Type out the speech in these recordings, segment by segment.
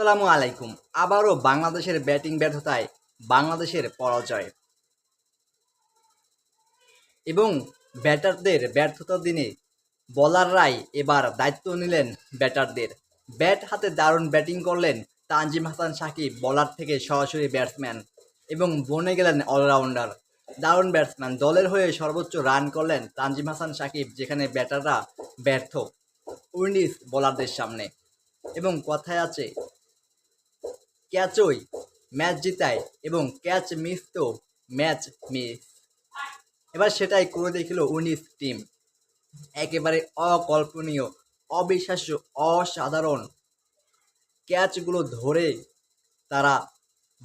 আসসালামু আলাইকুম। আবারও বাংলাদেশের ব্যাটিং ব্যর্থতায় বাংলাদেশের পরাজয়। এবং ব্যাটারদের ব্যর্থতার দিনে বলাররাই এবার দায়িত্ব নিলেন ব্যাটারদের। ব্যাট হাতে দারুণ ব্যাটিং করলেন তানজিম হাসান সাকিব, বলার থেকে সরাসরি ব্যাটসম্যান এবং বনে গেলেন অলরাউন্ডার। দারুণ ব্যাটসম্যান, দলের হয়ে সর্বোচ্চ রান করলেন তানজিম হাসান সাকিব, যেখানে ব্যাটাররা ব্যর্থ। উইন্ডিজ বোলারদের সামনে। এবং কথায় আছে ক্যাচই, ম্যাচ জিতায় এবং ক্যাচ মিস তো ম্যাচ মিস। এবার সেটাই করে দেখিল উনিশ টিম। একেবারে অকল্পনীয়, অবিশ্বাস্য, অসাধারণ ক্যাচগুলো ধরে তারা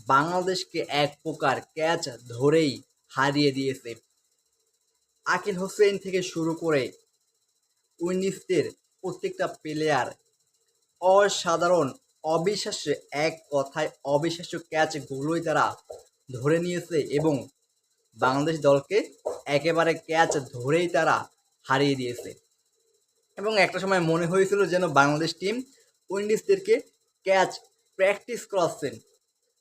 বাংলাদেশকে এক প্রকার ক্যাচ ধরেই হারিয়ে দিয়েছে। আকিল হোসেন থেকে শুরু করে উইন্ডিজদের প্রত্যেকটা প্লেয়ার অসাধারণ অবিশ্বাস্য এক কথায় অবিশ্বাস্য ক্যাচগুলোই তারা ধরে নিয়েছে এবং বাংলাদেশ দলকে একেবারে ক্যাচ ধরেই তারা হারিয়ে দিয়েছে। এবং একটা সময় মনে হয়েছিল যেন বাংলাদেশ টিম উইন্ডিজদেরকে ক্যাচ প্র্যাকটিস করাচ্ছেন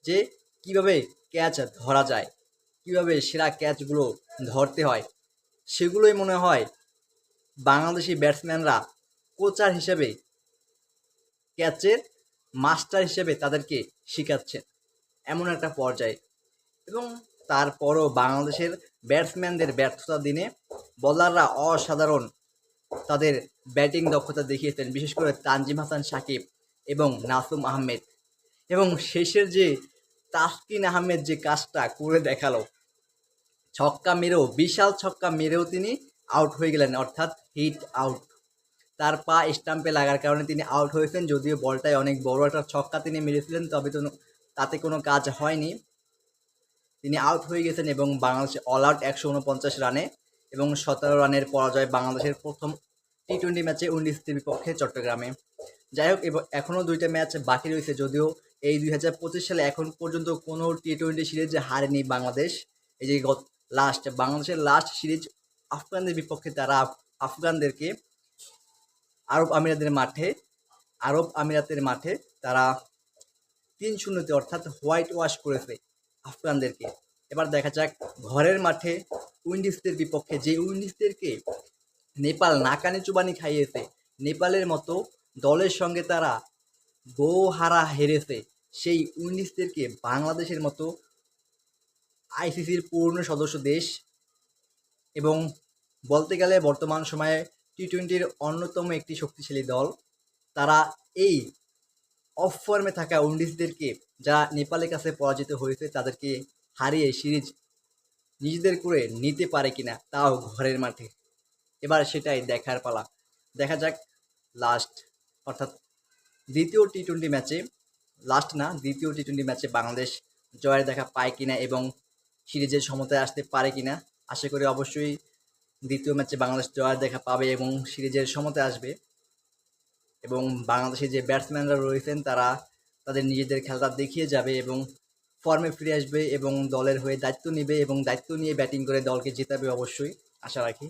যে কীভাবে ক্যাচ ধরা যায়, কীভাবে সেরা ক্যাচগুলো ধরতে হয়। সেগুলোই মনে হয় বাংলাদেশি ব্যাটসম্যানরা কোচার হিসেবে ক্যাচের মাস্টার হিসেবে তাদেরকে শেখাচ্ছেন এমন একটা পর্যায়ে। এবং তারপরও বাংলাদেশের ব্যাটসম্যানদের ব্যর্থতার দিনে বলাররা অসাধারণ তাদের ব্যাটিং দক্ষতা দেখিয়েছেন, বিশেষ করে তানজিম হাসান সাকিব এবং নাসুম আহমেদ। এবং শেষের যে তাসকিন আহমেদ যে কাজটা করে দেখাল, ছক্কা মেরেও, বিশাল ছক্কা মেরেও তিনি আউট হয়ে গেলেন, অর্থাৎ হিট আউট তার পা স্টাম্পে লাগার কারণে তিনি আউট হয়েছেন, যদিও বলটায় অনেক বড় একটা ছক্কা তিনি মেরেছিলেন, তবে তো তাতে কোনো কাজ হয়নি। তিনি আউট হয়ে গেছেন এবং বাংলাদেশে অল আউট একশো উনপঞ্চাশ রানে এবং সতেরো রানের পরাজয় বাংলাদেশের প্রথম টি টোয়েন্টি ম্যাচে উনিশদের বিপক্ষে চট্টগ্রামে। যাই হোক এখনও দুইটা ম্যাচ বাকি রয়েছে, যদিও এই দুই হাজার পঁচিশ সালে এখন পর্যন্ত কোনো টি টোয়েন্টি সিরিজে হারেনি বাংলাদেশ। এই যে লাস্ট বাংলাদেশের লাস্ট সিরিজ আফগানদের বিপক্ষে তারা আফগানদেরকে আরব আমিরাতের মাঠে, আরব আমিরাতের মাঠে তারা তিন শূন্যতে অর্থাৎ হোয়াইট ওয়াশ করেছে আফগানদেরকে। এবার দেখা যাক ঘরের মাঠে উইন্ডিজদের বিপক্ষে, যে উইন্ডিজদেরকে নেপাল নাকানি চুবানি খাইয়েছে, নেপালের মতো দলের সঙ্গে তারা গোহারা হেরেছে, সেই উইন্ডিজদেরকে বাংলাদেশের মতো আইসিসির পূর্ণ সদস্য দেশ এবং বলতে গেলে বর্তমান সময়ে টি টোয়েন্টির অন্যতম একটি শক্তিশালী দল। তারা এই অফ ফর্মে থাকা উইন্ডিজদেরকে যা নেপালের কাছে পরাজিত হয়েছে, তাদেরকে হারিয়ে সিরিজ নিজেদের করে নিতে পারে কিনা, তাও ঘরের মাঠে। এবার সেটাই দেখার পালা। দেখা যাক লাস্ট অর্থাৎ দ্বিতীয় টি টোয়েন্টি ম্যাচে লাস্ট না, দ্বিতীয় টি টোয়েন্টি ম্যাচে বাংলাদেশ জয়ের দেখা পায় কিনা এবং সিরিজের সমতায় আসতে পারে কিনা, আশা করি অবশ্যই দ্বিতীয় ম্যাচে বাংলাদেশ জয়ের দেখা পাবে এবং সিরিজের সমতে আসবে। এবং বাংলাদেশের যে ব্যাটসম্যানরা রয়েছেন, তারা তাদের নিজেদের খেলাটা দেখিয়ে যাবে এবং ফর্মে ফিরে আসবে এবং দলের হয়ে দায়িত্ব নেবে এবং দায়িত্ব নিয়ে ব্যাটিং করে দলকে জেতাবে অবশ্যই। আশা রাখি।